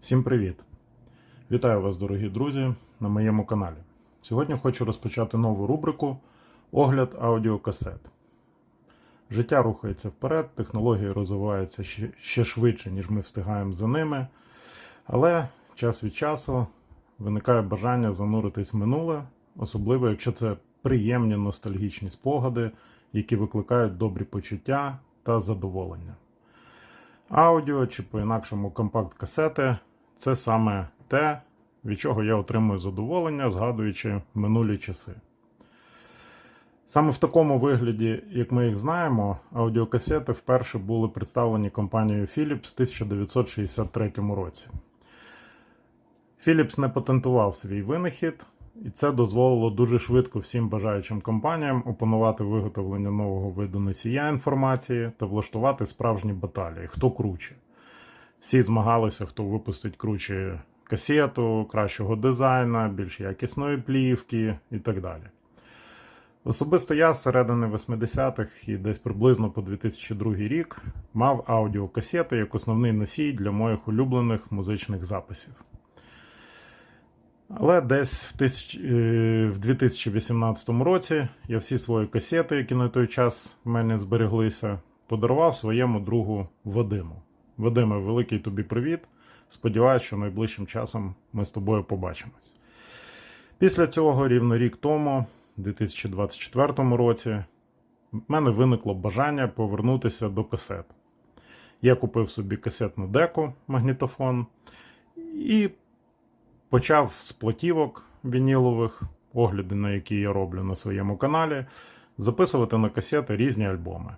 Всім привіт! Вітаю вас, дорогі друзі, на моєму каналі. Сьогодні хочу розпочати нову рубрику Огляд аудіокасет. Життя рухається вперед, технології розвиваються ще, швидше, ніж ми встигаємо за ними. Але час від часу виникає бажання зануритись в минуле, особливо якщо це приємні ностальгічні спогади, які викликають добрі почуття та задоволення. Аудіо чи по-інакшому компакт-касети це саме те, від чого я отримую задоволення, згадуючи минулі часи. Саме в такому вигляді, як ми їх знаємо, аудіокасети вперше були представлені компанією Philips в 1963 році. Philips не патентував свій винахід, і це дозволило дуже швидко всім бажаючим компаніям опанувати виготовлення нового виду носія інформації та влаштувати справжні баталії, хто круче. Всі змагалися, хто випустить круче касету, кращого дизайна, більш якісної плівки і так далі. Особисто я з середини 80-х і десь приблизно по 2002 рік мав аудіокасети як основний носій для моїх улюблених музичних записів. Але десь в, тисяч... е, в 2018 році я всі свої касети, які на той час в мене збереглися, подарував своєму другу Вадиму. Вадиме, великий тобі привіт. Сподіваюсь, що найближчим часом ми з тобою побачимось. Після цього, рівно рік тому, у 2024 році, в мене виникло бажання повернутися до касет. Я купив собі касетну деку магнітофон і почав з платівок вінілових, огляди на які я роблю на своєму каналі, записувати на касети різні альбоми.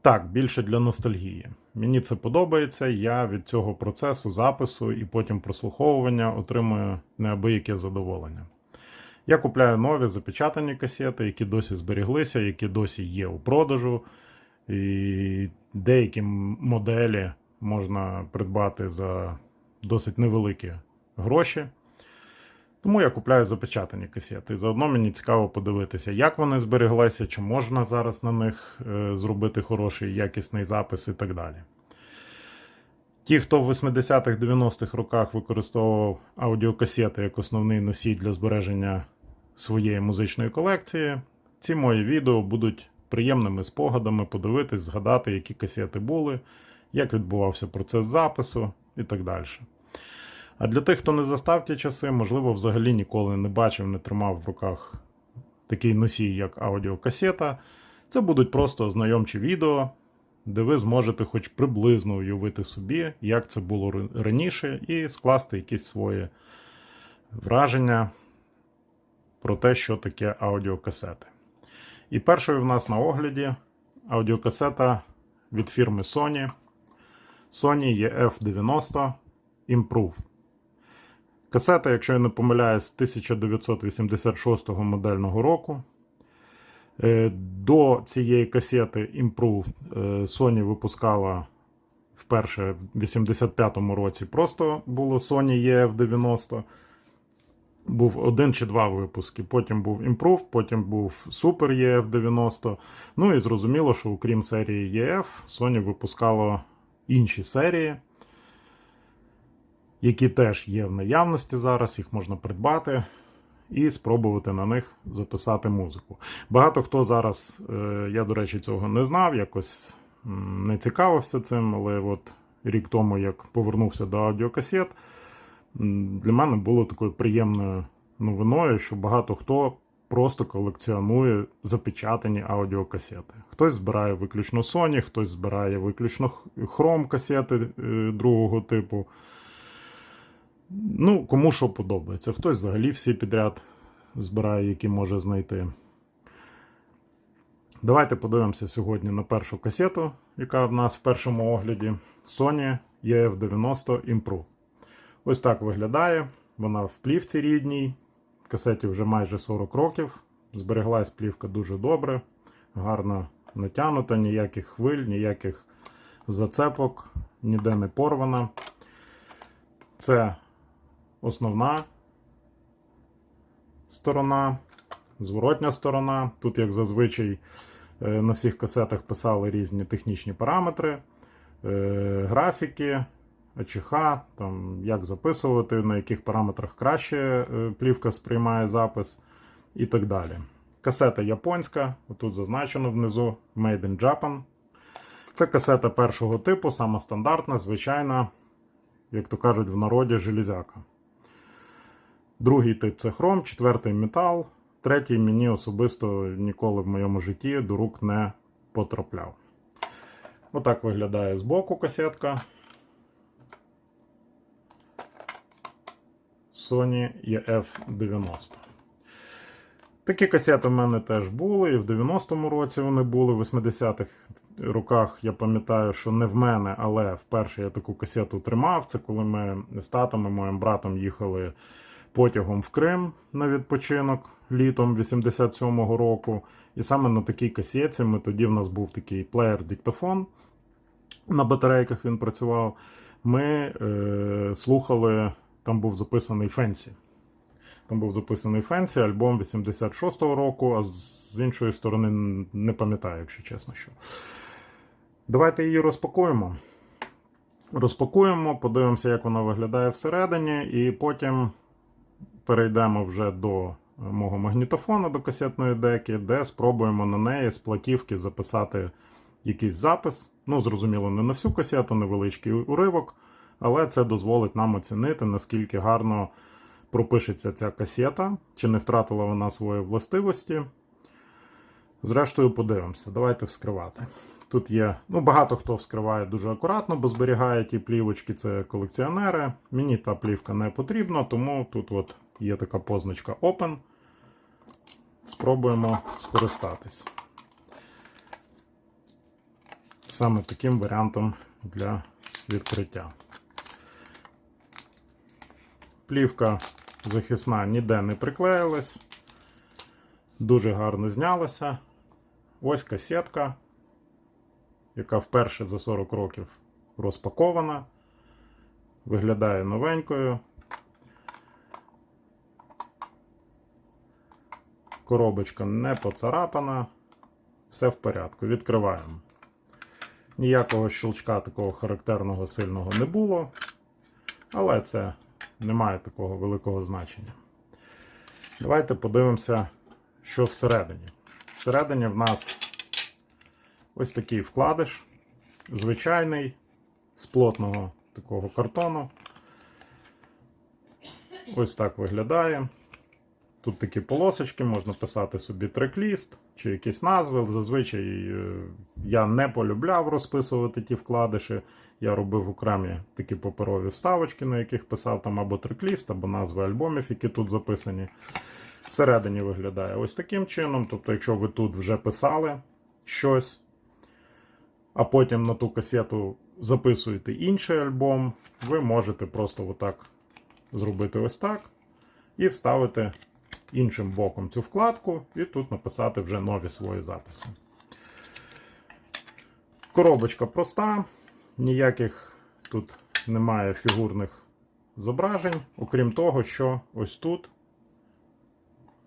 Так, більше для ностальгії. Мені це подобається. Я від цього процесу запису і потім прослуховування отримую неабияке задоволення. Я купляю нові запечатані касети, які досі зберіглися, які досі є у продажу. І деякі моделі можна придбати за досить невеликі гроші. Тому я купляю запечатані касети. Заодно мені цікаво подивитися, як вони збереглися, чи можна зараз на них е, зробити хороший якісний запис і так далі. Ті, хто в 80-х 90-х роках використовував аудіокасети як основний носій для збереження своєї музичної колекції, ці мої відео будуть приємними спогадами подивитись, згадати, які касети були, як відбувався процес запису і так далі. А для тих, хто не застав ті часи, можливо, взагалі ніколи не бачив, не тримав в руках такий носій, як аудіокасета, це будуть просто знайомчі відео, де ви зможете хоч приблизно уявити собі, як це було раніше, і скласти якісь свої враження про те, що таке аудіокасети. І першою в нас на огляді аудіокасета від фірми Sony Sony EF90 Improve. Касета, якщо я не помиляюсь, 1986 модельного року. Е, До цієї касети Improve е, Sony випускала вперше в 85-му році. Просто було Sony EF90. Був один чи два випуски. Потім був Improve, потім був Super EF90. Ну і зрозуміло, що окрім серії EF, Sony випускала інші серії які теж є в наявності зараз, їх можна придбати і спробувати на них записати музику. Багато хто зараз, е, я, до речі, цього не знав, якось не цікавився цим, але от рік тому, як повернувся до аудіокасет, для мене було такою приємною новиною, що багато хто. Просто колекціонує запечатані аудіокасети. Хтось збирає виключно Sony, хтось збирає виключно Chrome касети е, другого типу. Ну, кому що подобається. Хтось взагалі всі підряд збирає, які може знайти. Давайте подивимося сьогодні на першу касету, яка в нас в першому огляді Sony EF90 Impro. Ось так виглядає. Вона в плівці рідній. Касеті вже майже 40 років. Збереглась плівка дуже добре, гарно натягнута, ніяких хвиль, ніяких зацепок, ніде не порвана. Це основна сторона, зворотня сторона. Тут, як зазвичай, е, на всіх касетах писали різні технічні параметри, е, графіки, АЧХ, там, як записувати, на яких параметрах краще е, плівка сприймає запис і так далі. Касета японська, отут зазначено внизу Made in Japan. Це касета першого типу, сама стандартна, звичайна, як то кажуть, в народі железяка. Другий тип це хром, четвертий метал. Третій мені особисто ніколи в моєму житті до рук не потрапляв. Отак виглядає збоку касетка. Sony EF90. Такі касети в мене теж були, і в 90-му році вони були, в 80-х роках я пам'ятаю, що не в мене, але вперше я таку касету тримав. Це коли ми з татом і моїм братом їхали потягом в Крим на відпочинок літом 87-го року. І саме на такій касеті ми тоді в нас був такий плеєр-диктофон. На батарейках він працював. Ми е, слухали, там був записаний Фенсі. Там був записаний Фенсі, альбом 86-го року, а з іншої сторони не пам'ятаю, якщо чесно, що. Давайте її розпакуємо. Розпакуємо, подивимося, як вона виглядає всередині, і потім перейдемо вже до мого магнітофона, до касетної деки, де спробуємо на неї з платівки записати якийсь запис. Ну, зрозуміло, не на всю касету, невеличкий уривок, але це дозволить нам оцінити, наскільки гарно пропишеться ця касета, чи не втратила вона свої властивості. Зрештою, подивимося. Давайте вскривати. Тут є, ну, багато хто вскриває дуже акуратно, бо зберігає ті плівочки, це колекціонери. Мені та плівка не потрібна, тому тут от є така позначка Open. Спробуємо скористатись. Саме таким варіантом для відкриття. Плівка захисна ніде не приклеїлась. Дуже гарно знялася. Ось касетка, яка вперше за 40 років розпакована. Виглядає новенькою. Коробочка не поцарапана. Все в порядку. Відкриваємо. Ніякого щелчка такого характерного сильного не було. Але це не має такого великого значення. Давайте подивимося, що всередині. Всередині в нас ось такий вкладиш, звичайний, з плотного такого картону. Ось так виглядає. Тут такі полосочки, можна писати собі трек-ліст чи якісь назви. Зазвичай е, я не полюбляв розписувати ті вкладиші. Я робив окремі такі паперові вставочки, на яких писав там або трек-ліст, або назви альбомів, які тут записані. Всередині виглядає ось таким чином. Тобто, якщо ви тут вже писали щось, а потім на ту касету записуєте інший альбом, ви можете просто отак зробити ось так і вставити іншим боком цю вкладку, і тут написати вже нові свої записи. Коробочка проста, ніяких тут немає фігурних зображень, окрім того, що ось тут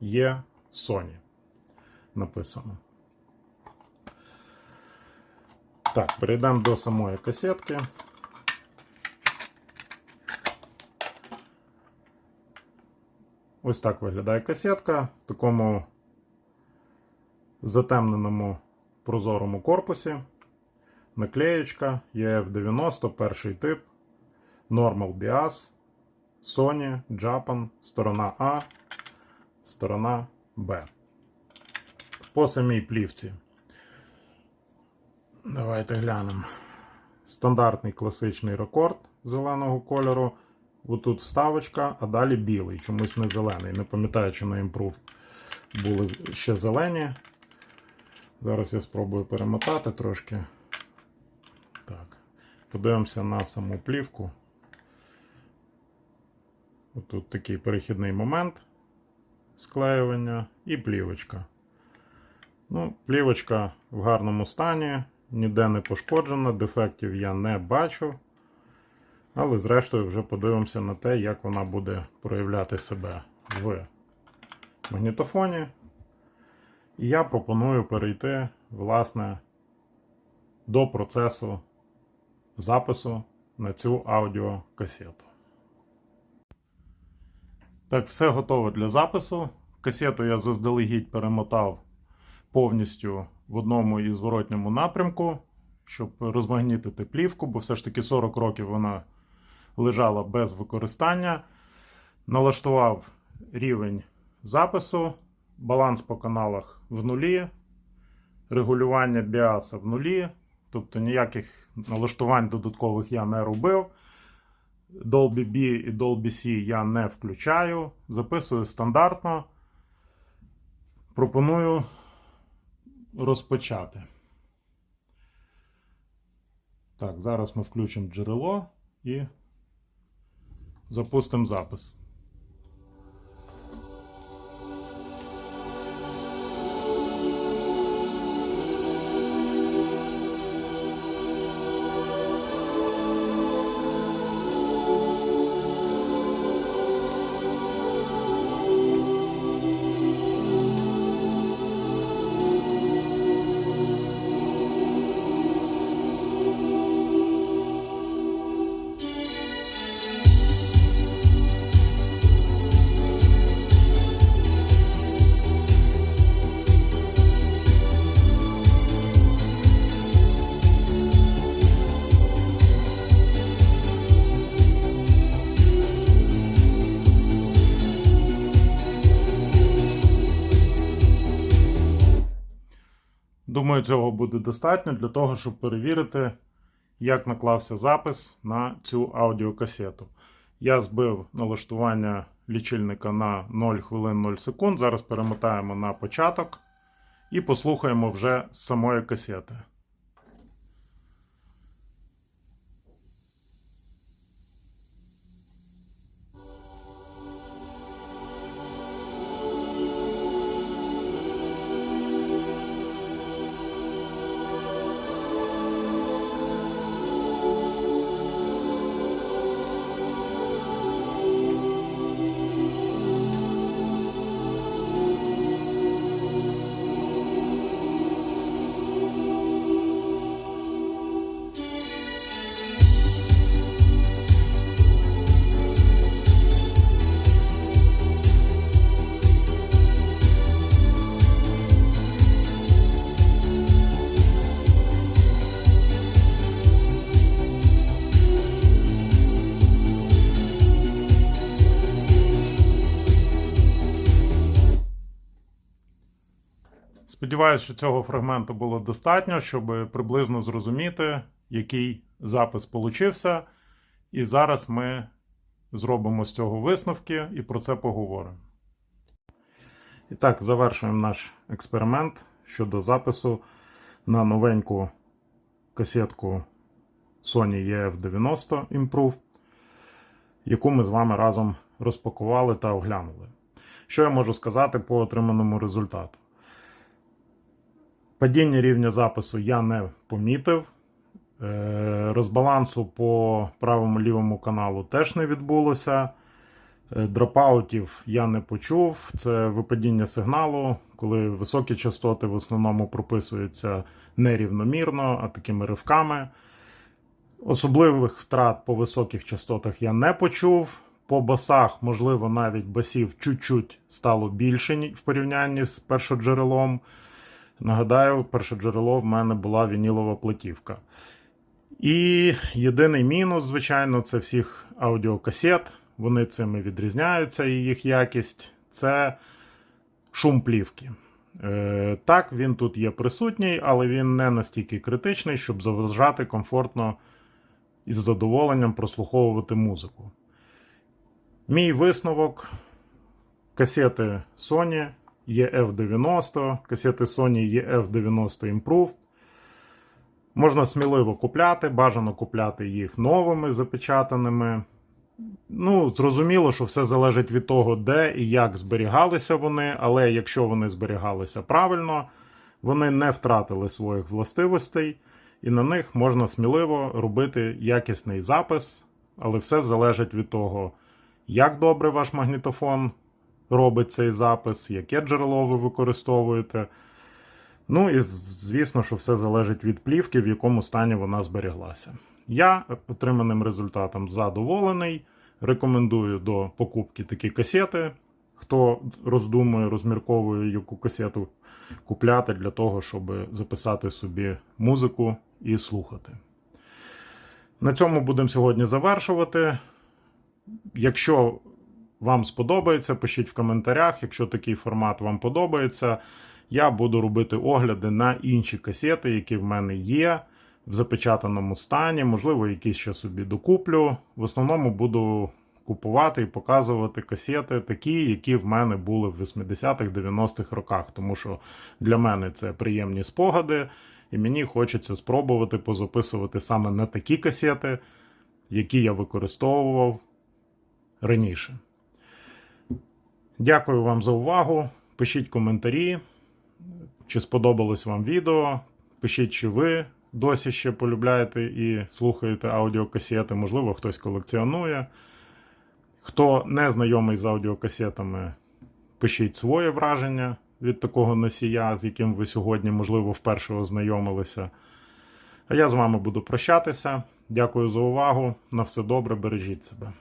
є Sony написано. Так, перейдемо до самої касетки. Ось так виглядає касетка в такому затемненому прозорому корпусі. Наклеєчка EF90, перший тип, Normal Bias, Sony, Japan, сторона А, сторона Б. По самій плівці. Давайте глянемо. Стандартний класичний рекорд зеленого кольору. Отут вставочка, а далі білий, чомусь не зелений. Не пам'ятаю, чи на імпрув були ще зелені. Зараз я спробую перемотати трошки. Так. Подивимося на саму плівку. Отут такий перехідний момент склеювання і плівочка. Ну, Плівочка в гарному стані, ніде не пошкоджена, дефектів я не бачу. Але, зрештою, вже подивимося на те, як вона буде проявляти себе в магнітофоні. І я пропоную перейти, власне, до процесу запису на цю аудіокасету. Так, все готово для запису. Касету я заздалегідь перемотав повністю в одному і зворотньому напрямку, щоб розмагнітити плівку, бо все ж таки 40 років вона лежала без використання. Налаштував рівень запису, баланс по каналах в нулі, регулювання біаса в нулі, тобто ніяких налаштувань додаткових я не робив. Dolby B і Dolby C я не включаю. Записую стандартно. Пропоную розпочати. Так, зараз ми включимо джерело і запустимо запис. Думаю, цього буде достатньо для того, щоб перевірити, як наклався запис на цю аудіокасету. Я збив налаштування лічильника на 0 хвилин 0 секунд. Зараз перемотаємо на початок і послухаємо вже з самої касети. Сподіваюсь, що цього фрагменту було достатньо, щоб приблизно зрозуміти, який запис получився. І зараз ми зробимо з цього висновки і про це поговоримо. І так, завершуємо наш експеримент щодо запису на новеньку касетку Sony EF90 Improve, яку ми з вами разом розпакували та оглянули. Що я можу сказати по отриманому результату? Падіння рівня запису я не помітив. Е, Розбалансу по правому лівому каналу теж не відбулося. Е, Дропаутів я не почув. Це випадіння сигналу, коли високі частоти в основному прописуються нерівномірно, а такими ривками. Особливих втрат по високих частотах я не почув. По басах, можливо, навіть басів чуть-чуть стало більше в порівнянні з першоджерелом. Нагадаю, перше джерело в мене була вінілова платівка. І єдиний мінус, звичайно, це всіх аудіокасет. Вони цими відрізняються і їх якість це шум плівки. Е, так, він тут є присутній, але він не настільки критичний, щоб заважати комфортно і з задоволенням прослуховувати музику. Мій висновок: касети Sony EF90, касети Sony EF90 Improved. Можна сміливо купляти, бажано купляти їх новими запечатаними. Ну, зрозуміло, що все залежить від того, де і як зберігалися вони, але якщо вони зберігалися правильно, вони не втратили своїх властивостей, і на них можна сміливо робити якісний запис, але все залежить від того, як добре ваш магнітофон робить цей запис, яке джерело ви використовуєте. Ну і звісно, що все залежить від плівки, в якому стані вона зберіглася. Я отриманим результатом задоволений. Рекомендую до покупки такі касети. Хто роздумує, розмірковує, яку касету купляти для того, щоб записати собі музику і слухати. На цьому будемо сьогодні завершувати. Якщо вам сподобається, пишіть в коментарях. Якщо такий формат вам подобається, я буду робити огляди на інші касети, які в мене є в запечатаному стані. Можливо, якісь ще собі докуплю. В основному буду купувати і показувати касети, такі, які в мене були в 80-х, 90-х роках. Тому що для мене це приємні спогади, і мені хочеться спробувати позаписувати саме на такі касети, які я використовував раніше. Дякую вам за увагу. Пишіть коментарі, чи сподобалось вам відео. Пишіть, чи ви досі ще полюбляєте і слухаєте аудіокасети. Можливо, хтось колекціонує. Хто не знайомий з аудіокасетами, пишіть своє враження від такого носія, з яким ви сьогодні, можливо, вперше ознайомилися. А я з вами буду прощатися. Дякую за увагу. На все добре, бережіть себе.